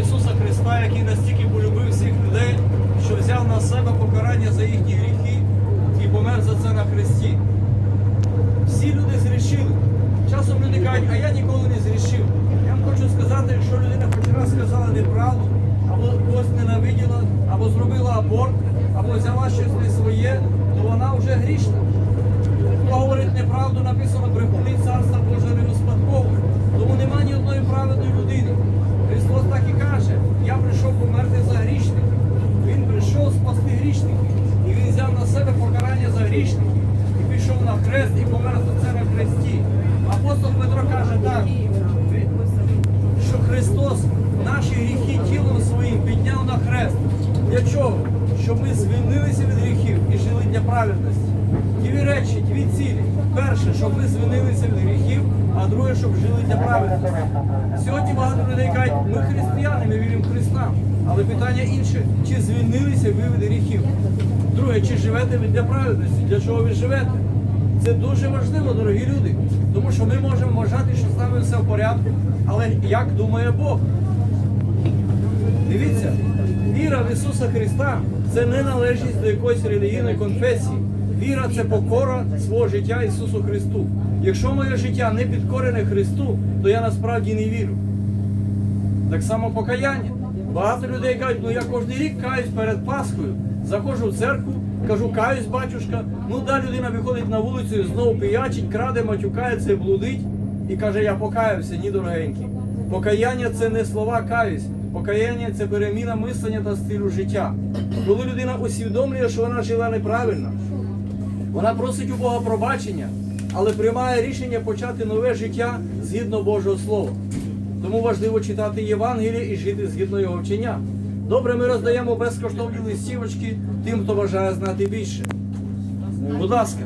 Ісуса Христа, який настільки полюбив всіх людей, що взяв на себе покарання за їхні гріхи і помер за це на Христі. Всі люди зрішили. Часом люди кажуть, а я ніколи не зрішив. Я вам хочу сказати, якщо людина хоч раз сказала неправду, або когось ненавиділа, або зробила аборт, або взяла щось не своє, то вона вже грішна. Хто говорить неправду, написано при підняв на хрест. Для чого? Щоб ми звільнилися від гріхів і жили для праведності. Дві речі, дві цілі. Перше, щоб ми звільнилися від гріхів, а друге, щоб жили для праведності. Сьогодні багато людей кажуть, ми християни, ми віримо в Христа. Але питання інше, чи звільнилися ви від гріхів? Друге, чи живете ви для праведності? Для чого ви живете? Це дуже важливо, дорогі люди. Тому що ми можемо вважати, що з нами все в порядку, але як думає Бог? Дивіться, віра в Ісуса Христа це не належність до якоїсь релігійної конфесії. Віра це покора свого життя Ісусу Христу. Якщо моє життя не підкорене Христу, то я насправді не вірю. Так само покаяння. Багато людей кажуть, ну я кожен рік каюсь перед Пасхою, заходжу в церкву, кажу, каюсь, батюшка. Ну да, людина виходить на вулицю знову пиячить, краде, матюкається блудить і каже, я покаявся, ні дорогенький. Покаяння це не слова каюсь. Покаяння це переміна мислення та стилю життя. Коли людина усвідомлює, що вона жила неправильно, вона просить у Бога пробачення, але приймає рішення почати нове життя згідно Божого Слова. Тому важливо читати Євангеліє і жити згідно його вчення. Добре, ми роздаємо безкоштовні листівочки тим, хто бажає знати більше. Будь ласка.